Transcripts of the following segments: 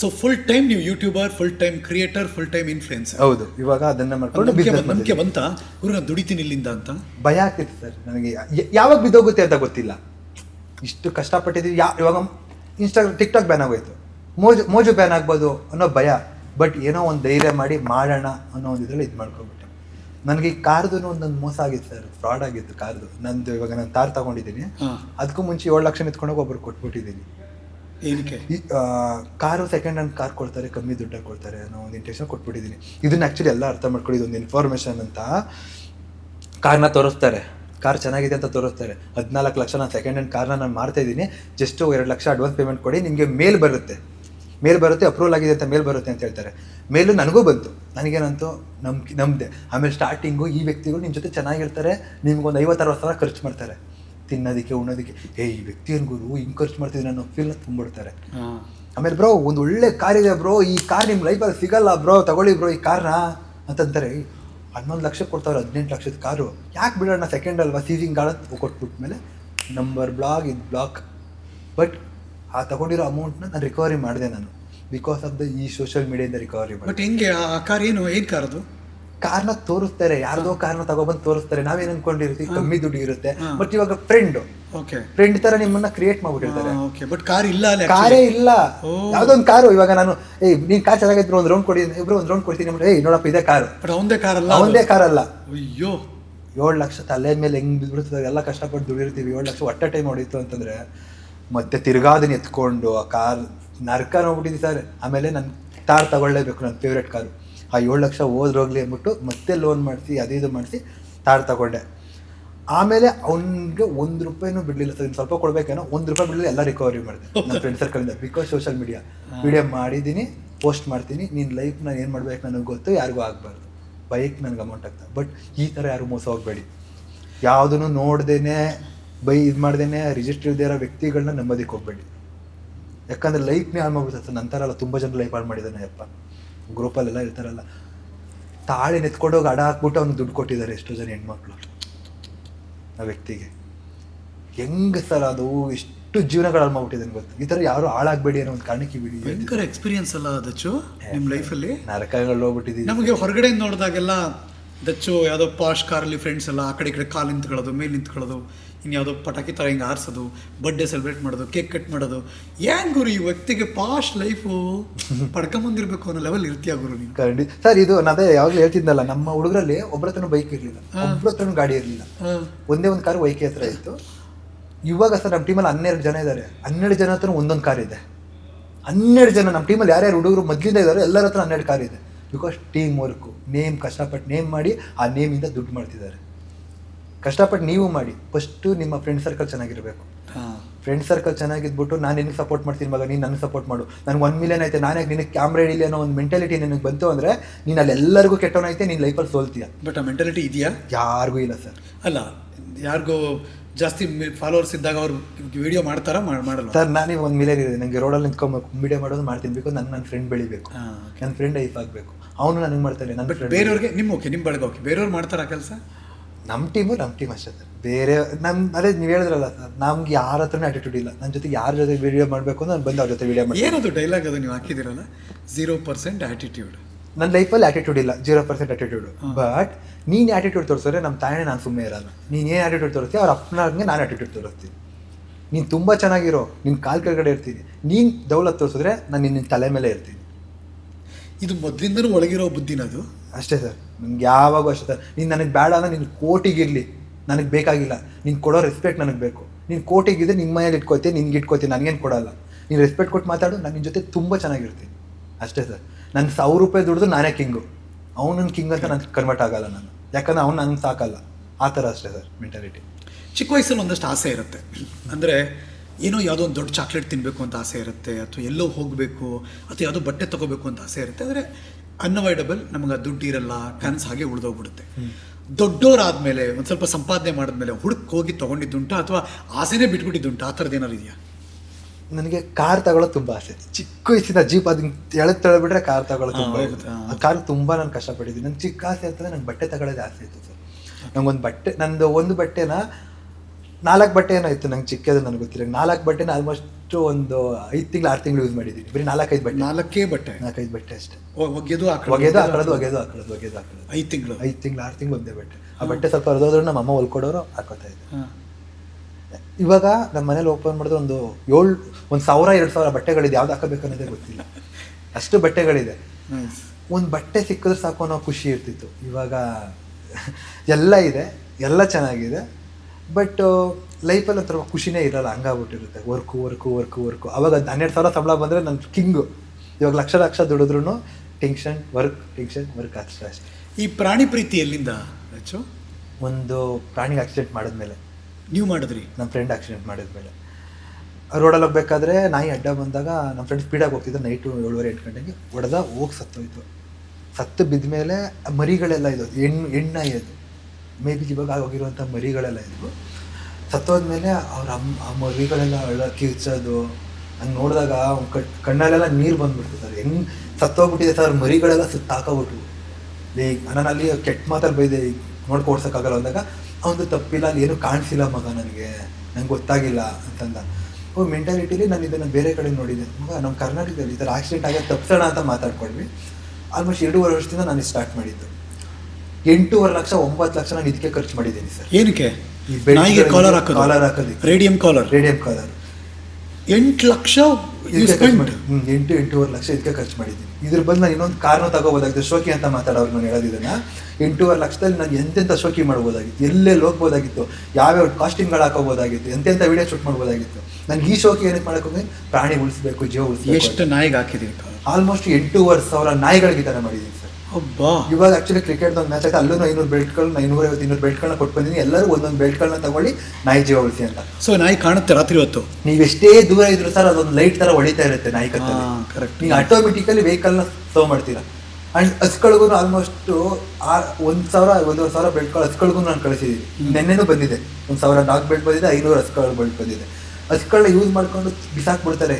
So full time ನೀವು YouTuber full time creator full time influencer ಹೌದು ಇವಾಗ ಅದನ್ನ ಮಾಡ್ಕೊಂಡು business ನಂಬಿಕೆ. ಬಂತ? ಗುರು ನಾನು ದುಡಿತೀನಿ ಇಲ್ಲಿಂದ ಅಂತ? ಭಯ ಆಗ್ತಿತ್ತು ಸರ್ ನನಗೆ. ಯ- ಯಾವಾಗ ಬಿದ್ದೋಗುತ್ತೆ ಅಂತ ಗೊತ್ತಿಲ್ಲ. ಇಷ್ಟು ಕಷ್ಟಪಟ್ಟಿದ್ದೀವಿ. ಯಾ ಇವಾಗ ಇನ್ಸ್ಟಾಗ್ರಾಮ್ ಟಿಕ್ ಟಾಕ್ ಬ್ಯಾನ್ ಆಗೋಯ್ತು. ಮೋಜು ಮೋಜು ಬ್ಯಾನ್ ಆಗ್ಬೋದು ಅನ್ನೋ ಭಯ. ಬಟ್ ಏನೋ ಒಂದು ಧೈರ್ಯ ಮಾಡಿ ಮಾಡೋಣ ಅನ್ನೋ ಒಂದು ಇದರಲ್ಲಿ ಇದು ಮಾಡ್ಕೊಬಿಟ್ಟೆ ನನಗೆ ಈ ಕಾರ್ದು ಒಂದೊಂದು ಮೋಸ ಆಗಿತ್ತು ಸರ್. ಫ್ರಾಡ್ ಆಗಿತ್ತು ಕಾರ್ದು. ನಂದು ಇವಾಗ ನಾನು ತಾರ್ ತಗೊಂಡಿದ್ದೀನಿ. ಹಾ. ಅದಕ್ಕೂ ಮುಂಚೆ ಏಳು ಲಕ್ಷ ನಿಂತ್ಕೊಂಡೋಗಿ ಒಬ್ರು ಕೊಟ್ಬಿಟ್ಟಿದ್ದೀನಿ. ಏನಕ್ಕೆ? ಕಾರು ಸೆಕೆಂಡ್ ಹ್ಯಾಂಡ್ ಕಾರ್ ಕೊಡ್ತಾರೆ ಕಮ್ಮಿ ದುಡ್ಡಾಗಿ ಕೊಡ್ತಾರೆ ಅನ್ನೋ ಒಂದು ಇಂಟೆನ್ಷನ್ ಕೊಟ್ಬಿಟ್ಟಿದ್ದೀನಿ ಇದನ್ನ ಆ್ಯಕ್ಚುಲಿ ಎಲ್ಲ ಅರ್ಥ ಮಾಡ್ಕೊಳ್ಳಿ ಇದೊಂದು ಇನ್ಫಾರ್ಮೇಷನ್ ಅಂತ. ಕಾರ್ನ ತೋರಿಸ್ತಾರೆ. ಕಾರ್ ಚೆನ್ನಾಗಿದೆ ಅಂತ ತೋರಿಸ್ತಾರೆ. ಹದಿನಾಲ್ಕು ಲಕ್ಷ ನಾನು ಸೆಕೆಂಡ್ ಹ್ಯಾಂಡ್ ಕಾರ್ನ ನಾನು ಮಾಡ್ತಾ ಇದ್ದೀನಿ. ಜಸ್ಟ್ ಎರಡು ಲಕ್ಷ ಅಡ್ವಾನ್ಸ್ ಪೇಮೆಂಟ್ ಕೊಡಿ ನಿಮಗೆ ಮೇಲ್ ಬರುತ್ತೆ. ಮೇಲ್ ಬರುತ್ತೆ ಅಪ್ರೂವಲ್ ಆಗಿದೆ ಅಂತ ಮೇಲ್ ಬರುತ್ತೆ ಅಂತ ಹೇಳ್ತಾರೆ. ಮೇಲು ನನಗೂ ಬಂತು. ನನಗೇನಂತೂ? ನಂಬಿಕೆ ನಂಬಿದೆ ಆಮೇಲೆ ಸ್ಟಾರ್ಟಿಂಗು ಈ ವ್ಯಕ್ತಿಗಳು ನಿಮ್ಮ ಜೊತೆ ಚೆನ್ನಾಗಿರ್ತಾರೆ ನಿಮ್ಗೊಂದು ಐವತ್ತು ಅರವತ್ತು ಸಾವಿರ ಖರ್ಚು ಮಾಡ್ತಾರೆ. ತಿನ್ನೋದಕ್ಕೆ ಉಣ್ಣೋದಕ್ಕೆ ಏ ಈ ವ್ಯಕ್ತಿ ಏನು ಗುರು ಹಿಂಗೆ ಖರ್ಚು ಮಾಡ್ತಿದ್ದೀನಿ ಅನ್ನೋ ಫೀಲ್ನ ತುಂಬಿಡ್ತಾರೆ. ಆಮೇಲೆ ಬ್ರೋ ಒಂದು ಒಳ್ಳೆ ಕಾರ್ ಇದೆ ಬ್ರೋ ಈ ಕಾರ್ ನಿಮ್ಮ ಲೈಫಲ್ಲಿ ಸಿಗಲ್ಲ ಬ್ರೋ ತಗೊಳ್ಳಿ ಬ್ರೋ ಈ ಕಾರ್ನ ಅಂತಂತಾರೆ. ಹನ್ನೊಂದು ಲಕ್ಷ ಕೊಡ್ತಾವ್ರೆ ಹದಿನೆಂಟು ಲಕ್ಷದ ಕಾರು. ಯಾಕೆ ಬಿಡೋಣ ಸೆಕೆಂಡ್ ಅಲ್ವಾ? ಸೀಸಿಂಗ್ ಗಾರ್ಡ್ ಕೊಟ್ಬಿಟ್ಮೇಲೆ ನಂಬರ್ ಬ್ಲಾಗ್ ಇದು ಬ್ಲಾಕ್ ಬಟ್ ಆ ತಗೊಂಡಿರೋ ಅಮೌಂಟ್ನ ನಾನು ರಿಕವರಿ ಮಾಡಿದೆ ನಾನು. ಬಿಕಾಸ್ ಆಫ್ ದ ಈ ಸೋಷಿಯಲ್ ಮೀಡಿಯಾದಿಂದ ರಿಕವರಿ ಬಟ್ ಹೆಂಗೆ ಆ ಕಾರ್ ಏನು ಏನು ಕಾರ್ ಅದು? ಕಾರ್ನ ತೋರಿಸ್ತಾರೆ ಯಾರ್ದೋ ಕಾರ್ನ ತಗೊಬಂದು ತೋರಿಸ್ತಾರೆ. ನಾವೇನ್ ಅನ್ಕೊಂಡಿರ್ತೀವಿ? ಕಮ್ಮಿ ದುಡ್ಡು ಇರುತ್ತೆ. ಬಟ್ ಇವಾಗ ಫ್ರೆಂಡ್ ಫ್ರೆಂಡ್ ತರ ನಿಮ್ಮನ್ನ ಕ್ರಿಯೇಟ್ ಮಾಡ್ಬಿಟ್ಟಿರ್ತಾರೆ ಬಟ್ ಕಾರ್ ಇಲ್ಲ ಕಾರೇ ಇಲ್ಲ. ಯಾವ್ದೊಂದು ಯಾವ್ದೋ ಒಂದು ಕಾರು ಇವಾಗ ನಾನು ಏ ನೀನ್ ಕಾರ್ ಚೆನ್ನಾಗಿದ್ರು ಒಂದ್ ರೌಂಡ್ ಕೊಡಿ ಇಬ್ರು ಒಂದ್ ರೌಂಡ್ ಕೊಡ್ತೀನಿ. ಏ ನೋಡಪ್ಪ ಇದೇ ಕಾರು ಒಂದೇ ಕಾರ್ ಅಲ್ಲ ಒಂದೇ ಕಾರ್ ಅಲ್ಲ. ಅಯ್ಯೋ. ಏಳು ಲಕ್ಷ ತಲೆ ಮೇಲೆ ಹೆಂಗ್ ಬಿದ್ಬಿಡ್ತದೆ ಎಲ್ಲ ಕಷ್ಟಪಟ್ಟು ದುಡಿರ್ತೀವಿ. ಏಳು ಲಕ್ಷ ಒಟ್ಟ ಟೈಮ್ ಹೊಡಿತು ಅಂತಂದ್ರೆ ಮತ್ತೆ ತಿರ್ಗಾ ಅದನ್ನ ಎತ್ಕೊಂಡು ಆ ಕಾರ್ ನರ್ಕ ನೋಡ್ಬಿಟ್ಟಿದ್ವಿ ಸರ್. ಆಮೇಲೆ ನನ್ ಕಾರ್ ತಗೊಳ್ಳೇಬೇಕು ನನ್ನ ಫೇವ್ರೆಟ್ ಕಾರು ಆ ಏಳು ಲಕ್ಷ ಹೋದ್ರೋಗ್ಲಿ ಅಂದ್ಬಿಟ್ಟು ಮತ್ತೆ ಲೋನ್ ಮಾಡಿಸಿ ಅದು ಇದು ಮಾಡಿಸಿ ತಾರ್ ತಗೊಂಡೆ. ಆಮೇಲೆ ಅವ್ನಿಗೆ ಒಂದು ರೂಪಾಯಿನೂ ಬಿಡಲಿಲ್ಲ ಸರ್. ಸ್ವಲ್ಪ ಕೊಡಬೇಕೇನೋ ಒಂದು ರೂಪಾಯಿ ಬಿಡಲಿಲ್ಲ ಎಲ್ಲ ರಿಕವರಿ ಮಾಡಿದೆ ನನ್ನ ಫ್ರೆಂಡ್ ಸರ್ಕಲಿಂದ ಬಿಕಾಸ್ ಸೋಷಿಯಲ್ ಮೀಡಿಯಾ ವಿಡಿಯೋ ಮಾಡಿದ್ದೀನಿ ಪೋಸ್ಟ್ ಮಾಡ್ತೀನಿ. ನಿನ್ನ ಲೈಫ್ ನಾನು ಏನು ಮಾಡ್ಬೇಕು ನನಗೆ ಗೊತ್ತು ಯಾರಿಗೂ ಆಗಬಾರ್ದು. ಬೈಕ್ ನನಗೆ ಅಮೌಂಟ್ ಆಗ್ತದೆ ಬಟ್ ಈ ಥರ ಯಾರು ಮೋಸ ಹೋಗಬೇಡಿ. ಯಾವುದನ್ನು ನೋಡ್ದೇನೆ ಬೈ ಇದು ಮಾಡ್ದೇನೆ ರಿಜಿಸ್ಟರ್ ಇಲ್ದೇ ಇರೋ ವ್ಯಕ್ತಿಗಳನ್ನ ನಂಬೋದಕ್ಕೆ ಹೋಗಬೇಡಿ. ಯಾಕಂದ್ರೆ ಲೈಫ್ನೇ ಹಾಳು ಮಾಡ್ಬಿಡ್ತಾರೆ ನಂತರ ಅಲ್ಲ ತುಂಬ ಜನ ಲೈಫ್ ಹಾಳು ಮಾಡಿದ್ದಾನೆ ಯಪ್ಪ ಗ್ರೂಪಲ್ಲೆಲ್ಲ ಇರ್ತಾರಲ್ಲ ತಾಳಿ ನೆತ್ಕೊಂಡೋಗಿ ಅಡ ಹಾಕ್ಬಿಟ್ಟು ಅವ್ನಿಗೆ ದುಡ್ಡು ಕೊಟ್ಟಿದ್ದಾರೆ ಎಷ್ಟೋ ಜನ ಹೆಣ್ಮಕ್ಳು ಆ ವ್ಯಕ್ತಿಗೆ. ಹೆಂಗೆ ಸರ್ ಅದು? ಎಷ್ಟು ಜೀವನಗಳು ಹಾಳು ಮಾಡ್ಬಿಟ್ಟಿದ್ದಾನೆ ಗೊತ್ತು? ಈ ಥರ ಯಾರು ಹಾಳಾಗಬೇಡಿ ಅನ್ನೋ ಒಂದು ಕಾರಣಕ್ಕೆ ಬಿಡಿ ಭಯಂಕರ ಎಕ್ಸ್ಪೀರಿಯನ್ಸ್ ಅಲ್ಲ ಅದಚ್ಚು ನಿಮ್ಮ ಲೈಫಲ್ಲಿ ನರಕಗಳು ಹೋಗ್ಬಿಟ್ಟಿದ್ದೀವಿ. ನಮಗೆ ಹೊರಗಡೆ ನೋಡಿದಾಗೆಲ್ಲ ದಚ್ಚು ಯಾವುದೋ ಪಾಶ್ ಕಾರಲ್ಲಿ ಫ್ರೆಂಡ್ಸ್ ಎಲ್ಲ ಆ ಕಡೆ ಈ ಕಡೆ ಕಾಲು ನಿಂತ್ಕೊಳ್ಳೋದು ಮೇಲೆ ನಿಂತ್ಕೊಳ್ಳೋದು ಇನ್ಯಾವುದೋ ಪಟಾಕಿ ಥರ ಹಿಂಗೆ ಆರಿಸೋದು ಬರ್ಡೆ ಸೆಲೆಬ್ರೇಟ್ ಮಾಡೋದು ಕೇಕ್ ಕಟ್ ಮಾಡೋದು. ಏನ್ ಗುರು ಈ ವ್ಯಕ್ತಿಗೆ ಪಾಶ್ ಲೈಫು ಪಡ್ಕೊಂಬಂದಿರ್ಬೇಕು ಅನ್ನೋ ಲೆವೆಲ್ ಇರ್ತೀಯ ಗುರು ನೀವು ಖಂಡಿ ಸರ್ ಇದು ನಾವೇ ಯಾವಾಗಲೂ ಹೇಳ್ತಿದ್ದಲ್ಲ ನಮ್ಮ ಹುಡುಗರಲ್ಲಿ ಒಬ್ಬರ ಹತ್ರನೂ ಬೈಕ್ ಇರಲಿಲ್ಲ ಒಬ್ಬರ ಹತ್ರನೂ ಗಾಡಿ ಇರಲಿಲ್ಲ. ಒಂದೇ ಒಂದು ಕಾರು ವೈಕೆ ಹತ್ರ ಇತ್ತು. ಇವಾಗ ಸರ್ ನಮ್ಮ ಟೀಮಲ್ಲಿ ಹನ್ನೆರಡು ಜನ ಇದ್ದಾರೆ ಹನ್ನೆರಡು ಜನ ಹತ್ರ ಒಂದೊಂದು ಕಾರ್ ಇದೆ. ಹನ್ನೆರಡು ಜನ ನಮ್ಮ ಟೀಮಲ್ಲಿ ಯಾರ್ಯಾರು ಹುಡುಗರು ಮೊದಲಿಂದ ಇದ್ದಾರೆ ಎಲ್ಲರ ಹತ್ರ ಹನ್ನೆರಡು ಕಾರ್ ಇದೆ. ಬಿಕಾಸ್ ಟೀಮ್ ವರ್ಕು ನೇಮ್ ಕಷ್ಟಪಟ್ಟು ನೇಮ್ ಮಾಡಿ ಆ ನೇಮಿಂದ ದುಡ್ಡು ಮಾಡ್ತಿದ್ದಾರೆ. ಕಷ್ಟಪಟ್ಟು ನೀವು ಮಾಡಿ ಫಸ್ಟು ನಿಮ್ಮ ಫ್ರೆಂಡ್ ಸರ್ಕಲ್ ಚೆನ್ನಾಗಿರಬೇಕು. ಫ್ರೆಂಡ್ ಸರ್ಕಲ್ ಚೆನ್ನಾಗಿದ್ಬಿಟ್ಟು ನಾನು ನಿನಗೆ ಸಪೋರ್ಟ್ ಮಾಡ್ತೀನಿ ಮಗ ನೀನು ನನಗೆ ಸಪೋರ್ಟ್ ಮಾಡು. ನನಗೆ ಒನ್ ಮಿಲಿಯನ್ ಐತೆ ನಾನೇ ನಿನಗೆ ಕ್ಯಾಮ್ರಾ ಹಿಡಿಲಿ ಅನ್ನೋ ಒಂದು ಮೆಂಟಾಲಿಟಿ ನಿನಗೆ ಬಂತು ಅಂದರೆ ನೀನು ಅಲ್ಲೆಲ್ಲರಿಗೂ ಕೆಟ್ಟವನೈತೆ ನೀನು ಲೈಫಲ್ಲಿ ಸೋಲ್ತೀಯ. ಬಟ್ ಆ ಮೆಂಟಾಲಿಟಿ ಇದೆಯಾ? ಯಾರಿಗೂ ಇಲ್ಲ ಸರ್. ಅಲ್ಲ ಯಾರಿಗೂ ಜಾಸ್ತಿ ಫಾಲೋವರ್ಸ್ ಇದ್ದಾಗ ಅವ್ರು ವಿಡಿಯೋ ಮಾಡ್ತಾರ ಮಾಡಲ್ಲ. ಸರ್ ನಾನೇ ಒಂದು ಮಿಲಿಯನ್ ಇದೆ ನನಗೆ ರೋಡಲ್ಲಿ ನಿಂತ್ಕೊಬೇಕು ವಿಡಿಯೋ ಮಾಡೋದು ಮಾಡ್ತೀನಿ ಬೇಕು ನನ್ನ ನನ್ನ ಫ್ರೆಂಡ್ ಬೆಳಿಬೇಕು. ಹಾಂ ನನ್ನ ಫ್ರೆಂಡ್ ಐಫ್ ಆಗಬೇಕು. ಅವನು ನನಗೆ ಮಾಡ್ತಾನೆ ನನ್ನ ಬಿಟ್ಟು ಬೇರೆಯವ್ರಿಗೆ ನಿಮ್ಮ ಓಕೆ ನಿಮ್ಮ ಬಳಗ ಓಕೆ ಬೇರೆಯವ್ರು ಮಾಡ್ತಾರಾ ಕೆಲಸ? ನಮ್ಮ ಟೀಮು ನಮ್ಮ ಟೀಮ್ ಅಷ್ಟೇ ಸರ್. ಬೇರೆ ನಮ್ಮ ಅದೇ ನೀವು ಹೇಳಿದ್ರಲ್ಲ ಸರ್ ನಮ್ಗೆ ಯಾರ ಹತ್ರನೂ ಆಟಿಟ್ಯೂಡ್ ಇಲ್ಲ. ನನ್ನ ಜೊತೆ ಯಾರ ಜೊತೆ ವಿಡಿಯೋ ಮಾಡಬೇಕು ಅಂತ ನಾನು ಬಂದು ಅವ್ರ ಜೊತೆ ವೀಡಿಯೋ ಮಾಡಿ ಏನದು ಡೈಲಾಗ್ ಅದು ನೀವು ಹಾಕಿದಿರಲ್ಲ ಝೀರೋ ಪರ್ಸೆಂಟ್ ಆಟಿಟ್ಯೂಡ್ ನನ್ನ ಲೈಫಲ್ಲಿ ಆಟಿಟ್ಯೂಡ್ ಇಲ್ಲ ಜೀರೋ ಪರ್ಸೆಂಟ್ ಆಟಿಟ್ಯೂಡ್ ಬಟ್ ನೀನು ಆಟಿಟ್ಯೂಡ್ ತೋರಿಸಿದ್ರೆ ನಮ್ಮ ತಾಯಿ ನಾನು ಸುಮ್ಮನೆ ಇರಲ್ಲ. ನೀನು ಏನು ಆಟಿಟ್ಯೂಡ್ ತೋರಿಸ್ತೀವಿ ಅವ್ರ ಅಪ್ಪನಾಗೆ ನಾನು ಆಟಿಟ್ಯೂಡ್ ತೋರಿಸ್ತೀನಿ. ನೀನು ತುಂಬ ಚೆನ್ನಾಗಿರೋ ನಿನ್ನ ಕಾಲ್ ಕೆಳಗಡೆ ಇರ್ತೀನಿ. ನೀನು ದೌಲತ್ ತೋರಿಸಿದ್ರೆ ನಾನು ನಿನ್ನ ತಲೆ ಮೇಲೆ ಇರ್ತೀನಿ. ಇದು ಮೊದಲಿಂದನೂ ಒಳಗಿರೋ ಬುದ್ಧಿನದು? ಅಷ್ಟೇ ಸರ್. ನಿಮ್ಗೆ ಯಾವಾಗೂ ಅಷ್ಟೇ ಸರ್. ನೀನು ನನಗೆ ಬೇಡ ಅಂದ್ರೆ ನಿನ್ನ ಕೋಟಿಗಿರಲಿ ನನಗೆ ಬೇಕಾಗಿಲ್ಲ. ನೀನು ಕೊಡೋ ರೆಸ್ಪೆಕ್ಟ್ ನನಗೆ ಬೇಕು. ನೀನು ಕೋಟಿಗಿದ್ರೆ ನಿಮ್ಮ ಮನೇಲಿ ಇಟ್ಕೋತೀನಿ ನಿನ್ಗೆ ಇಟ್ಕೋತೀನಿ ನನಗೇನು ಕೊಡೋಲ್ಲ. ನೀನು ರೆಸ್ಪೆಕ್ಟ್ ಕೊಟ್ಟು ಮಾತಾಡು ನಾನು ನಿನ್ನ ಜೊತೆ ತುಂಬ ಚೆನ್ನಾಗಿರ್ತೀನಿ. ಅಷ್ಟೇ ಸರ್. ನಾನು ಸಾವಿರ ರೂಪಾಯಿ ದುಡಿದು ನಾನೇ ಕಿಂಗು. ಅವನನ್ನ ಕಿಂಗ್ ಅಂತ ನಾನು ಕನ್ವರ್ಟ್ ಆಗಲ್ಲ ನಾನು. ಯಾಕಂದರೆ ಅವ್ನು ನಂಗೆ ಸಾಕಲ್ಲ. ಆ ಥರ ಅಷ್ಟೇ ಸರ್ ಮೆಂಟಾಲಿಟಿ ಚಿಕ್ಕ ವಯಸ್ಸಲ್ಲಿ ಒಂದಷ್ಟು ಆಸೆ ಇರುತ್ತೆ. ಅಂದರೆ ಏನೋ ಯಾವುದೋ ಒಂದು ದೊಡ್ಡ ಚಾಕ್ಲೇಟ್ ತಿನ್ನಬೇಕು ಅಂತ ಆಸೆ ಇರುತ್ತೆ ಅಥವಾ ಎಲ್ಲೋ ಹೋಗಬೇಕು ಅಥವಾ ಯಾವುದೋ ಬಟ್ಟೆ ತೊಗೋಬೇಕು ಅಂತ ಆಸೆ ಇರುತ್ತೆ. ಅಂದರೆ ಅನ್ಅವಾಯ್ಡಬಲ್ ನಮಗೆ ಆ ದುಡ್ಡು ಇರಲ್ಲ ಕನಸು ಹಾಗೆ ಉಳಿದೋಗ್ಬಿಡುತ್ತೆ. ದೊಡ್ಡವರಾದ್ಮೇಲೆ ಒಂದು ಸ್ವಲ್ಪ ಸಂಪಾದನೆ ಮಾಡಿದ್ಮೇಲೆ ಹುಡುಕ್ ಹೋಗಿ ತೊಗೊಂಡಿದ್ದುಂಟ ಅಥವಾ ಆಸೆನೇ ಬಿಟ್ಬಿಟ್ಟಿದ್ದುಂಟ? ಆ ಥರದ್ದು ಏನಾರು ಇದೆಯಾ? ನನಗೆ ಕಾರ್ ತಗೊಳ್ಳೋದು ತುಂಬ ಆಸೆ. ಚಿಕ್ಕ ವಯಸ್ಸಿನ ಜೀಪ್ ಅದನ್ನ ಎಳೆದು ತೊಳೆಬಿಟ್ರೆ ಕಾರ್ ತಗೊಳ್ಳೋದು ತುಂಬ ಕಾರ್ ತುಂಬ ನಾನು ಕಷ್ಟಪಟ್ಟಿದ್ದೀನಿ. ನನ್ನ ಚಿಕ್ಕ ಆಸೆ ಅಂತಂದರೆ ನಂಗೆ ಬಟ್ಟೆ ತಗೊಳ್ಳೋದು ಆಸೆ ಇತ್ತು ಸರ್. ನಂಗೊಂದು ಬಟ್ಟೆ ನಂದು ಒಂದು ಬಟ್ಟೆನ ನಾಲ್ಕು ಬಟ್ಟೆ ಏನೋ ಇತ್ತು ನಂಗೆ ಚಿಕ್ಕದು ನನಗೆ ಗೊತ್ತಿಲ್ಲ. ನಾಲ್ಕು ಬಟ್ಟೆನ ಆಲ್ಮೋಸ್ಟ್ ಒಂದು ಐದು ತಿಂಗಳು ಆರು ತಿಂಗಳು ಯೂಸ್ ಮಾಡಿದ್ದೀನಿ. ಬರೀ ನಾಲ್ಕೈದು ಬಟ್ಟೆ. ನಾಲ್ಕೇ ಬಟ್ಟೆ? ನಾಲ್ಕೈದು ಬಟ್ಟೆ ಅಷ್ಟೇ. ಒಗೆದು ಒಗೆದು ಹಾಕೊಳ್ಳೋದು ಒಗೆದು ಹಾಕೊಳ್ಳೋದು ಒಗೆದು ಹಾಕೊಳ್ಳೋದು ಐದು ತಿಂಗಳು. ಐದು ತಿಂಗಳು ಆರು ತಿಂಗಳು ಒಂದೇ ಬಟ್ಟೆ. ಆ ಬಟ್ಟೆ ಸ್ವಲ್ಪ ಹರಿದೋದ್ರು ನಮ್ಮ ಅಮ್ಮ ಹೊಲ್ಕೊಡೋರು ಹಾಕೋತಾ ಇದ್ದೆ ಇವಾಗ ನಮ್ಮ ಮನೇಲಿ ಓಪನ್ ಮಾಡಿದ್ರೆ ಒಂದು ಏಳು ಒಂದು ಸಾವಿರ ಎರಡು ಸಾವಿರ ಬಟ್ಟೆಗಳಿದೆ. ಯಾವ್ದು ಹಾಕಬೇಕು ಅನ್ನೋದೇ ಗೊತ್ತಿಲ್ಲ. ಅಷ್ಟು ಬಟ್ಟೆಗಳಿದೆ. ಒಂದು ಬಟ್ಟೆ ಸಿಕ್ಕಿದ್ರೆ ಸಾಕು ಅನ್ನೋ ಖುಷಿ ಇರ್ತಿತ್ತು. ಇವಾಗ ಎಲ್ಲ ಇದೆ. ಎಲ್ಲ ಚೆನ್ನಾಗಿದೆ. ಬಟ್ ಲೈಫಲ್ಲಿ ಒಂಥರ ಖುಷಿನೇ ಇರಲ್ಲ ಹಂಗಾಗ್ಬಿಟ್ಟಿರುತ್ತೆ. Work work work work. ಅವಾಗ ಹನ್ನೆರಡು ಸಾವಿರ ಸಂಬಳ ಬಂದರೆ ನನ್ನ ಕಿಂಗು ಇವಾಗ ಲಕ್ಷ ಲಕ್ಷ ದುಡಿದ್ರೂ ಟೆನ್ಷನ್ ವರ್ಕ್ ಟೆನ್ಷನ್ ವರ್ಕ್ ಅಷ್ಟೇ ಅಷ್ಟೇ. ಈ ಪ್ರಾಣಿ ಪ್ರೀತಿ ಎಲ್ಲಿಂದ ಹೆಚ್ಚು ಒಂದು ಪ್ರಾಣಿಗೆ ಆಕ್ಸಿಡೆಂಟ್ ಮಾಡಿದ್ಮೇಲೆ. ನೀವು ಮಾಡಿದ್ರಿ? ನಮ್ಮ ಫ್ರೆಂಡ್ ಆಕ್ಸಿಡೆಂಟ್ ಮಾಡಿದ್ಮೇಲೆ. ರೋಡಲ್ಲಿ ಹೋಗ್ಬೇಕಾದ್ರೆ ನಾಯಿ ಅಡ್ಡ ಬಂದಾಗ ನಮ್ಮ ಫ್ರೆಂಡ್ ಸ್ಪೀಡಾಗಿ ಹೋಗ್ತಿದ್ದೆ ನೈಟು ಏಳುವರೆ ಎಂಟು ಗಂಟೆಗೆ. ಹೊಡೆದ ಹೋಗಿ ಸತ್ತೋಯ್ತು. ಸತ್ತು ಬಿದ್ದ ಮೇಲೆ ಮರಿಗಳೆಲ್ಲ ಇದು ಹೆಣ್ಣು ಹೆಣ್ಣಾಯಿ ಅದು ಮೇ ಬಿ ಇವಾಗ ಹೋಗಿರುವಂಥ ಮರಿಗಳೆಲ್ಲ ಇದ್ವು. ಸತ್ತೋದ್ಮೇಲೆ ಅವ್ರ ಆ ಮರಿಗಳೆಲ್ಲ ಅಳ ಕಿರ್ಚೋದು ಹಂಗೆ ನೋಡಿದಾಗ ಕಣ್ಣಲ್ಲೆಲ್ಲ ನೀರು ಬಂದ್ಬಿಡ್ತು ಸರ್. ಹೆಂಗೆ ಸತ್ತೋಗ್ಬಿಟ್ಟಿದೆ ಸರ್, ಮರಿಗಳೆಲ್ಲ ಸುತ್ತಾಕೋಬಿಟ್ವು ಈಗ ನಾನು ಅಲ್ಲಿ ಕೆಟ್ಟ ಮಾತಲ್ಲಿ ಬೈದೆ ನೋಡ್ಕೊಡ್ಸೋಕ್ಕಾಗಲ್ಲ ಅಂದಾಗ ಅವನು ತಪ್ಪಿಲ್ಲ, ಅಲ್ಲಿ ಏನು ಕಾಣಿಸಿಲ್ಲ ಮಗ ನನಗೆ, ನಂಗೆ ಗೊತ್ತಾಗಿಲ್ಲ ಅಂತಂದ. ಓ, ಮೆಂಟಾಲಿಟಿಲಿ ನಾನು ಇದನ್ನು ಬೇರೆ ಕಡೆ ನೋಡಿದೆ. ಮಗ ನಮ್ಮ ಕರ್ನಾಟಕದಲ್ಲಿ ಈ ಥರ ಆಕ್ಸಿಡೆಂಟ್ ಆಗೋದು ತಪ್ಪಿಸೋಣ ಅಂತ ಮಾತಾಡ್ಕೊಂಡ್ವಿ. ಆಲ್ಮೋಸ್ಟ್ ಎರಡೂವರೆ ವರ್ಷದಿಂದ ನಾನು ಸ್ಟಾರ್ಟ್ ಮಾಡಿದ್ದು. ಎಂಟೂವರೆ ಲಕ್ಷ ಒಂಬತ್ತು ಲಕ್ಷ ನಾನು ಇದಕ್ಕೆ ಖರ್ಚು ಮಾಡಿದ್ದೀನಿ ಸರ್. ಏನಕ್ಕೆ? ಈ ನಾಯಿಗೆ ಕಾಲರ್ ಹಾಕೋದು? ಕಾಲರ್ ಹಾಕೋದಕ್ಕೆ. ರೇಡಿಯಂ ಕಾಲರ್ ರೇಡಿಯಂ ಕಾಲರ್ ಎಂಟು ಲಕ್ಷ ಇದಕ್ಕೆ ಖರ್ಚು. ಮಾಡಿ ಹ್ಮ್, ಎಂಟು ಎಂಟೂವರೆ ಲಕ್ಷ ಇದಕ್ಕೆ ಖರ್ಚು ಮಾಡಿದ್ದೀನಿ. ಇದ್ರ ಬಂದು ನಾನು ಇನ್ನೊಂದು ಕಾರ್ನ ತಗೋಬೋದಾಗಿತ್ತು ಶೋಕಿ ಅಂತ ಮಾತಾಡೋರು ನಾನು ಹೇಳೋದಿದ್ದನ್ನ ಎಂಟೂವರೆ ಲಕ್ಷದಲ್ಲಿ ನಾನು ಎಂತೆಂಥ ಶೋಕಿ ಮಾಡ್ಬೋದಾಗಿತ್ತು ಎಲ್ಲೆಲ್ಲಿ ಹೋಗ್ಬೋದಾಗಿತ್ತು ಯಾವ್ಯಾವ ಕಾಸ್ಟಿಂಗ್ಗಳು ಹಾಕೋಬೋದಾಗಿತ್ತು ಎಂತೆಂಥ ವಿಡಿಯೋ ಶೂಟ್ ಮಾಡ್ಬೋದಾಗಿತ್ತು. ನನಗೆ ಈ ಶೋಕಿ ಏನಕ್ಕೆ ಮಾಡೋಕ್ಕೆ ಪ್ರಾಣಿ ಉಳಿಸ್ಬೇಕು ಜೀವ ಎಷ್ಟು ಉಳಿಸ್ಬೇಕು ನಾಯಿಗೆ ಹಾಕಿದ್ದೀನಿ ಕಾಲರ್ ಆಲ್ಮೋಸ್ಟ್ ಎಂಟೂವರೆ ಸಾವಿರ ನಾಯಿಗಳಿಗೆ ಈ ಥರ ಮಾಡಿದ್ದೀನಿ ಸರ್. ಇವಾಗ ಆಕ್ಚುಲಿ ಕ್ರಿಕೆಟ್ ಒಂದು ಮ್ಯಾಚ್ ಆಯ್ತು ಅಲ್ಲೂ ಐನೂರು ಬೆಲ್ಟ್ಗಳು ಐನೂರ ಐವತ್ತು ಇನ್ನೂರು ಬೆಲ್ಟ್ಗಳನ್ನ ಕೊಟ್ಟು ಬಂದಿದ್ದೀನಿ ಎಲ್ಲರೂ ಒಂದೊಂದು ಬೆಲ್ಟ್ಗಳನ್ನ ತಗೊಳ್ಳಿ ನಾಯಿ ಜೀವ ಉಳಿಸಿ ಅಂತ. ಸೊ ನಾಯಿ ಕಾಣುತ್ತೆ ರಾತ್ರಿ ಹೊತ್ತು? ನೀವೆಷ್ಟೇ ದೂರ ಇದ್ರು ಸರ್ ಅದೊಂದು ಲೈಟ್ ತರ ಹೊಡಿತಾ ಇರುತ್ತೆ ನಾಯಿ ಹಾ, correct. ನೀವು ಆಟೋಮೆಟಿಕಲಿ ವೆಹಿಕಲ್ನ ಸರ್ವ್ ಮಾಡ್ತೀರಾ. ಅಂಡ್ ಹಸ್ಗಳಿಗೂ ಆಲ್ಮೋಸ್ಟ್ ಆ ಒಂದು ಸಾವಿರ ಒಂದೂವರೆ ಸಾವಿರ ಬೆಲ್ಟ್ಗಳು ಹಸ್ಗಳಿಗೂ ನಾನು ಕಳಿಸಿದ್ದೀನಿ ನೆನ್ನೆನೂ ಬಂದಿದೆ. ಒಂದು ಸಾವಿರ ನಾಲ್ಕು ಬೆಲ್ಟ್ ಬಂದಿದೆ ಐನೂರು ಹಸ್ಗಳು ಬೆಲ್ಟ್ ಬಂದಿದೆ. ಹಸ್ಗಳನ್ನ ಯೂಸ್ ಮಾಡ್ಕೊಂಡು ಬಿಸಾಕ್ಬಿಡ್ತಾರೆ.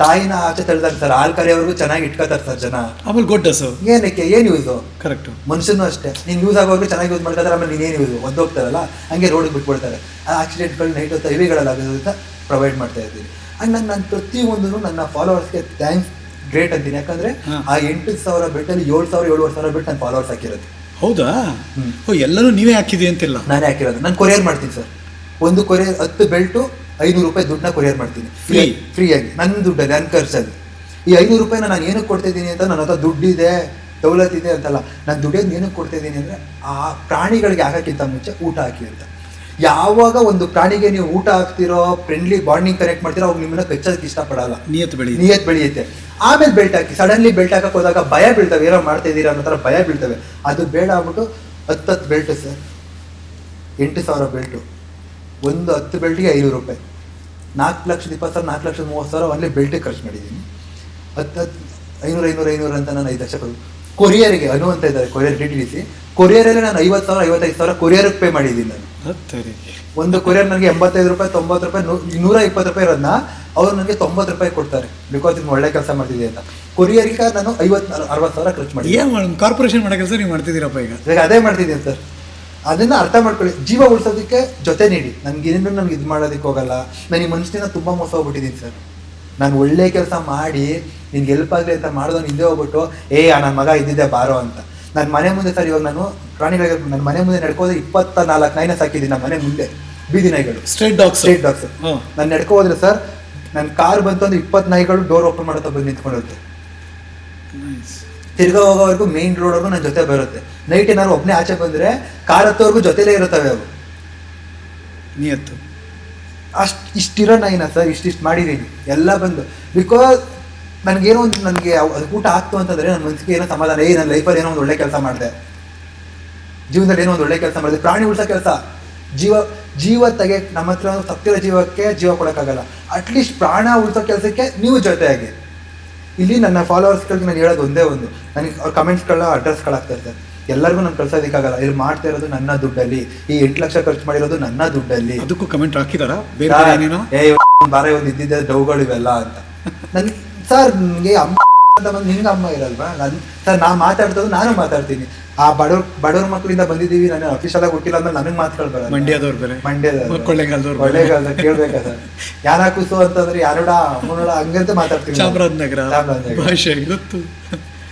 ತಾಯಿನ ಆಚೆ ತಳ್ಳಿದಾಗ ಸರ್ ಹಾಲು ಕರೆಯೋರ್ಗು ಚೆನ್ನಾಗಿ ಇಟ್ಕೋತಾರೆ ಸರ್ ಜನ. ಆಮೇಲೆ ಸರ್ ಏನಕ್ಕೆ? ಏನು ಯೂಸು ಕರೆಕ್ಟ್ ಮನುಷ್ಯನೂ ಅಷ್ಟೇ. ನೀನು ಯೂಸ್ ಆಗೋರ್ಗು ಚೆನ್ನಾಗಿ ಯೂಸ್ ಮಾಡ್ತಾರೆ ಆಮೇಲೆ ನೀನೇನು ಯೂಸ್ ಒದ್ದೋಗ್ತಾರಲ್ಲ? ಹಂಗೆ ರೋಡಿಗೆ ಬಿಟ್ಬಿಡ್ತಾರೆ. ಆ ಆಕ್ಸಿಡೆಂಟ್ಗಳು ನೈಟ್ ಹೊತ್ತು ಇವಿಗಳಲ್ಲಾಗೋದ್ರಿಂದ ಪ್ರೊವೈಡ್ ಮಾಡ್ತಾ ಇದ್ದೀನಿ. ಆ್ಯಂಡ್ ನಾನು ನಾನು ಪ್ರತಿಯೊಂದೂ ನನ್ನ ಫಾಲೋವರ್ಸ್ಗೆ ಥ್ಯಾಂಕ್ಸ್ ಗ್ರೇಟ್ ಅಂತೀನಿ. ಯಾಕಂದರೆ ಆ ಎಂಟು ಸಾವಿರ ಬೆಟ್ಟಲ್ಲಿ ಏಳು ಸಾವಿರ ಏಳುವರೆ ಸಾವಿರ ಬೆಟ್ಟು ನಾನು ಫಾಲೋವರ್ಸ್ ಹಾಕಿರೋದು. ಹೌದಾ? ಎಲ್ಲರೂ ಓ ಎಲ್ಲನೂ ನೀವೇ ಹಾಕಿದಿ ಅಂತಿಲ್ಲ? ನಾನೇ ಹಾಕಿರೋದು. ನಾನು ಕೊರಿಯರ್ ಮಾಡ್ತೀನಿ ಸರ್ ಒಂದು ಕೊರಿಯರ್ ಹತ್ತು ಬೆಲ್ಟು ಐನೂರು ರೂಪಾಯಿ ದುಡ್ಡನ್ನ ಕೊರಿಯರ್ ಮಾಡ್ತೀನಿ. ಫ್ರೀ ಫ್ರೀಯಾಗಿ. ನನ್ನ ದುಡ್ಡಲ್ಲಿ ನನ್ನ ಖರ್ಚಲ್ಲಿ. ಈ ಐನೂರು ರೂಪಾಯಿನ ನಾನು ಏನಕ್ಕೆ ಕೊಡ್ತಿದ್ದೀನಿ ಅಂತ ನನ್ನ ಹತ್ರ ದುಡ್ಡಿದೆ ದೌಲತ್ ಇದೆ ಅಂತಲ್ಲ ನಾನು ದುಡ್ಡೇನು ಏನಕ್ಕೆ ಕೊಡ್ತಾ ಇದ್ದೀನಿ ಅಂದರೆ ಆ ಪ್ರಾಣಿಗಳಿಗೆ ಹಾಕೋಕ್ಕಿಂತ ಮುಂಚೆ ಊಟ ಹಾಕಿ ಅಂತ. ಯಾವಾಗ ಒಂದು ಪ್ರಾಣಿಗೆ ನೀವು ಊಟ ಹಾಕ್ತಿರೋ ಫ್ರೆಂಡ್ಲಿ ಬಾಂಡಿಂಗ್ ಕನೆಕ್ಟ್ ಮಾಡ್ತೀರೋ ಅವಾಗ ನಿಮ್ಮನ್ನ ಕಚ್ಚೋದಕ್ಕೆ ಇಷ್ಟಪಡಲ್ಲ. ನಿಯತ್ ಬೆಳಿ ನಿಯತ್ ಬೆಳೆಯುತ್ತೆ. ಆಮೇಲೆ ಬೆಲ್ಟ್ ಹಾಕಿ ಸಡನ್ಲಿ ಬೆಲ್ಟ್ ಹಾಕಕ್ಕೆ ಹೋದಾಗ ಭಯ ಬೀಳ್ತವೆ. ಏನೋ ಮಾಡ್ತಾ ಇದ್ದೀರಾ ಅನ್ನೋ ಥರ ಭಯ ಬೀಳ್ತವೆ. ಅದು ಬೇಡ ಆಗ್ಬಿಟ್ಟು ಹತ್ತು ಬೆಲ್ಟ್ ಸರ್. ಎಂಟು ಸಾವಿರ ಬೆಲ್ಟು ಒಂದು ಹತ್ತು ಬೆಲ್ಟಿಗೆ ಐನೂರು ರೂಪಾಯಿ. ನಾಲ್ಕು ಲಕ್ಷದ ಇಪ್ಪತ್ತು ಸಾವಿರ ನಾಲ್ಕು ಲಕ್ಷದ ಮೂವತ್ತು ಸಾವಿರ ಒಂದೇ ಬೆಲ್ಟಿಗೆ ಖರ್ಚು ಮಾಡಿದ್ದೀನಿ. ಹತ್ತು ಹತ್ತು ಐನೂರು ಐನೂರು ಐನೂರು ಅಂತ ನಾನು ಐದು ಲಕ್ಷ ಕೊರಿಯರ್ಗೆ ಅನು ಅಂತ ಇದ್ದಾರೆ courier D T D C. ಕೊರಿಯರಲ್ಲಿ ನಾನು ಐವತ್ತು ಸಾವಿರ ಐವತ್ತೈದು ಸಾವಿರ ಕೊರಿಯರ್ಗೆ ಪೇ ಮಾಡಿದ್ದೀನಿ ನಾನು. ಒಂದು ಕೊರಿಯರ್ ನನಗೆ ಎಂಬತ್ತೈದು ರೂಪಾಯಿ ತೊಂಬತ್ತು ರೂಪಾಯಿ ನೂರ ಇಪ್ಪತ್ತು ರೂಪಾಯಿ ಇರೋದನ್ನ ಅವ್ರು ನನಗೆ ತೊಂಬತ್ತು ರೂಪಾಯಿ ಕೊಡ್ತಾರೆ. ಬಿಕಾಸ್ ಇದು ಒಳ್ಳೆ ಕೆಲಸ ಮಾಡ್ತಿದೆ ಅಂತ. ಕೊರಿಯರ್ಗೆ ನಾನು ಐವತ್ತು ಅರವತ್ತು ಸಾವಿರ ಖರ್ಚು ಮಾಡಿ ಏನು ಕಾರ್ಪೊರೇಷನ್ ಮಾಡೋ ಕೆಲಸ ನೀವು ಮಾಡ್ತಿದ್ದೀರಪ್ಪ ಈಗ ಅದೇ ಮಾಡ್ತಿದ್ದೀನಿ ಸರ್. ಅದನ್ನ ಅರ್ಥ ಮಾಡ್ಕೊಳ್ಳಿ. ಜೀವ ಉಳಿಸೋದಕ್ಕೆ ಜೊತೆ ನೀಡಿ. ನನಗೇನು ನನಗೆ ಇದು ಮಾಡೋದಕ್ಕೆ ಹೋಗಲ್ಲ. ನನಗೆ ಈ ಮನುಷ್ಯನ ತುಂಬ ಮೋಸ ಹೋಗ್ಬಿಟ್ಟಿದ್ದೀನಿ ಸರ್. ನಾನು ಒಳ್ಳೆ ಕೆಲಸ ಮಾಡಿ ನಿನ್ಗೆ ಹೆಲ್ಪ್ ಆಗಲಿ ಅಂತ ಮಾಡಿದವನು ಹಿಂದೆ ಹೋಗ್ಬಿಟ್ಟು ಏ ನನ್ನ ಮಗ ಇದ್ದಿದ್ದೆ ಬಾರೋ ಅಂತ. ನನ್ನ ಮನೆ ಮುಂದೆ ಸರ್ ಇವಾಗ ನಾನು ಪ್ರಾಣಿಗಳಿಗೆ ನನ್ನ ಮನೆ ಮುಂದೆ ನಡ್ಕೋದ್ರೆ ಇಪ್ಪತ್ತ ನಾಲ್ಕು ನೈನ ಸಾಕಿದ್ದೀನಿ ನಮ್ಮ ಮನೆ ಮುಂದೆ. ಬೀದಿ ನಾಯಿಗಳು. ಸ್ಟ್ರೇಟ್ ಡಾಗ್ಸ್ ಸ್ಟ್ರೀಟ್ ಡಾಗ್ಸ್ ನಾನು ನಡ್ಕೋದ್ರೆ ಸರ್ ನನ್ನ ಕಾರ್ ಬಂತು ಅಂದ್ರೆ ಇಪ್ಪತ್ತು ನಾಯಿಗಳು ಡೋರ್ ಓಪನ್ ಮಾಡುತ್ತಾ ಬಂದು ನಿಂತ್ಕೊಂಡಿರುತ್ತೆ ತಿರ್ಗಾ ಹೋಗೋವರೆಗೂ ಮೇನ್ ರೋಡ್ವರೆಗೂ ನನ್ನ ಜೊತೆ ಬರುತ್ತೆ. ನೈಟ್ ಏನಾದ್ರು ಒಬ್ಬನೇ ಆಚೆ ಬಂದರೆ ಕಾರ್ ಹತ್ತೋರ್ಗು ಜೊತೆಲೇ ಇರುತ್ತವೆ ಅವು ನಿಯತ್ತು. ಅಷ್ಟು ಇಷ್ಟಿರೋ ನಾಯಿನ ಸರ್ ಇಷ್ಟಿಷ್ಟು ಮಾಡಿದ್ದೀನಿ ಎಲ್ಲ ಬಂದು. ಬಿಕಾಸ್ ನನಗೇನೋ ಒಂದು ನನಗೆ ಅದು ಊಟ ಆಗ್ತು ಅಂತಂದರೆ ನನ್ನ ಮನಸ್ಸಿಗೆ ಏನೋ ಸಮಾಧಾನ ಏ ನನ್ನ ಲೈಫಲ್ಲಿ ಏನೋ ಒಂದು ಒಳ್ಳೆ ಕೆಲಸ ಮಾಡಿದೆ. ಜೀವನದಲ್ಲಿ ಏನೋ ಒಂದು ಒಳ್ಳೆ ಕೆಲಸ ಮಾಡಿದೆ. ಪ್ರಾಣಿ ಉಳಿಸೋ ಕೆಲಸ. ಜೀವ ಜೀವ ತೆಗೆ ನಮ್ಮ ಹತ್ರ ಸತ್ತಿರೋ ಜೀವಕ್ಕೆ ಜೀವ ಕೊಡೋಕ್ಕಾಗಲ್ಲ. ಅಟ್ಲೀಸ್ಟ್ ಪ್ರಾಣ ಉಳಿಸೋ ಕೆಲಸಕ್ಕೆ ನೀವು ಜೊತೆಯಾಗಿ. ಇಲ್ಲಿ ನನ್ನ ಫಾಲೋವರ್ಸ್ಗಳಿಗೆ ನಾನು ಹೇಳೋದು ಒಂದೇ ಒಂದು. ನನಗೆ ಅವ್ರ ಕಮೆಂಟ್ಸ್ಗಳ ಅಡ್ರೆಸ್ಗಳಾಗ್ತಾ ಇರ್ತಾರೆ. ಎಲ್ಲರಿಗೂ ನಾನು ಕಳ್ಸೋದಕ್ಕಾಗಲ್ಲ. ಇಲ್ಲಿ ಮಾಡ್ತಾ ಇರೋದು ನನ್ನ ದುಡ್ಡಲ್ಲಿ. ಈ ಎಂಟು ಲಕ್ಷ ಖರ್ಚು ಮಾಡಿರೋದು ನನ್ನ ದುಡ್ಡಲ್ಲಿ. ಅದಕ್ಕೂ ಕಮೆಂಟ್ ಹಾಕಿದಾರಾ? ಬೇರೆ ಬೇರೆ ಏನೇನೋ? ಏ ಬಾರ ಒಂದು ಇದ್ದಿದ್ದೆ ಡೌಗಳು ಇವೆಲ್ಲ ಅಂತ. ನನ್ ಸರ್ ನಿಮಗೆ ಅಮ್ಮ ಅಂತ ಬಂದು ನಿಂಗೆ ಅಮ್ಮ ಇರಲ್ವಾ? ನನ್ ಸರ್ ನಾ ಮಾತಾಡ್ತದ್ದು ನಾನು ಮಾತಾಡ್ತೀನಿ. ಆ ಬಡವ್ರ ಬಡವ್ರ ಮಕ್ಕಳಿಂದ ಬಂದಿದ್ದೀವಿ ನಾನು ಅಫಿಷಿಯಲ್ ಆಗಿ ಹುಟ್ಟಿಲ್ಲ ಅಂದ್ರೆ ನನಗೆ ಮಾತಾಡ್ಬಾರ ಮಂಡ್ಯದವ್ರ ಮಂಡ್ಯದವ್ರು ಬೇರೆ. ಮಂಡ್ಯದ ಕೊಳ್ಳೇಗಾಲದವ್ರು. ಕೊಳ್ಳೇಗಾಲದ ಕೇಳ್ಬೇಕಾ ಸರ್? ಯಾರ ಕುಸು ಅಂತಂದ್ರೆ ಯಾರೋಡ ಅಮ್ಮನೋಡ ಹಂಗಂತ ಮಾತಾಡ್ತೀನಿ ಚಾಮರಾಜನಗರ. ಚಾಮರಾಜನಗರ. ಭಾಷೆ ಗೊತ್ತು.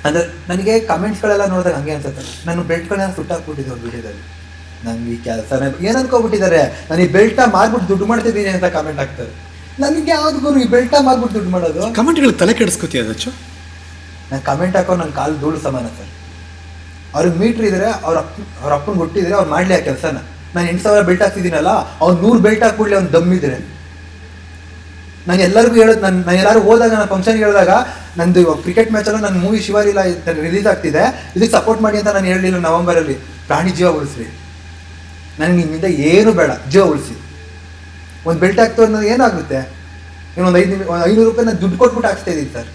ಅಂದ್ರೆ ನನಗೆ ಕಮೆಂಟ್ಸ್ಗಳೆಲ್ಲ ನೋಡಿದಾಗ ಹಂಗೆ ಅನ್ಸುತ್ತೆ. ನಾನು ಬೆಲ್ಟ್ಗಳನ್ನ ಸುಟ್ಟಾಕ್ಬಿಟ್ಟಿದ್ದೆ ಒಂದು ವಿಡಿಯೋದಲ್ಲಿ ನಂಗೆ ಈ ಕೆಲಸ ಏನು ಅನ್ಕೋಬಿಟ್ಟಿದ್ದಾರೆ? ನಾನು ಈ ಬೆಲ್ಟ ಮಾರ್ಬಿಟ್ಟು ದುಡ್ಡು ಮಾಡ್ತಿದ್ದೀನಿ ಅಂತ ಕಮೆಂಟ್ ಹಾಕ್ತಾರೆ. ನನಗೆ ಯಾವ್ದು ಗುರು ಈ ಬೆಲ್ಟ ಮಾರ್ಬಿಟ್ಟು ದುಡ್ಡು ಮಾಡೋದು? ಕಮೆಂಟ್ಗಳು ತಲೆ ಕೆಡಿಸ್ಕೊತೀಯ ಅದಚ್ಚು ನಾನು ಕಮೆಂಟ್ ಹಾಕೋ ನನ್ನ ಕಾಲು ಧೂಳು ಸಮಾನ ಸರ್. ಅವ್ರಿಗೆ ಮೀಟ್ರ್ ಇದ್ರೆ ಅವ್ರ ಅಪ್ಪ ಅವ್ರ ಅಪ್ಪನ ಹುಟ್ಟಿದ್ರೆ ಅವ್ರು ಮಾಡಲಿ ಆ ಕೆಲಸನ. ನಾನು ಎಂಟು ಸಾವಿರ ಬೆಲ್ಟ್ ಹಾಕ್ತಿದ್ದೀನಲ್ಲ ಅವ್ನು ನೂರು ಬೆಲ್ಟ್ ಹಾಕ್ಬಿಡ್ಲಿ ಅವ್ನು ದಮ್ಮಿದ್ರೆ ನಾನು ಎಲ್ಲರಿಗೂ ಹೇಳೋದು ನಾನು ನಾನು ಎಲ್ಲರೂ ಹೋದಾಗ ನಾನು ಫಂಕ್ಷನ್ಗೆ ಹೇಳಿದಾಗ, ನಂದು ಕ್ರಿಕೆಟ್ ಮ್ಯಾಚಲ್ಲೂ ನನ್ನ ಮೂವಿ ಶಿವರಿಲ್ಲ ರಿಲೀಸ್ ಆಗ್ತಿದೆ. ಇದಕ್ಕೆ ಸಪೋರ್ಟ್ ಮಾಡಿ ಅಂತ ನಾನು ಹೇಳಲಿಲ್ಲ ನವಂಬರಲ್ಲಿ. ಪ್ರಾಣಿ ಜೀವ ಉಳಿಸ್ರಿ. ನನಗೆ ನಿಮ್ಮಿಂದ ಏನು ಬೇಡ, ಜೀವ ಉಳಿಸಿ. ಒಂದು ಬೆಲ್ಟ್ ಹಾಕ್ತು ಅನ್ನೋದು ಏನಾಗುತ್ತೆ? ಇನ್ನೊಂದು ಐದು ಒಂದು ಐನೂರು ರೂಪಾಯಿ ನಾನು ದುಡ್ಡು ಕೊಟ್ಬಿಟ್ಟು ಹಾಕ್ಸ್ತಾ ಇದ್ದೀನಿ ಸರ್.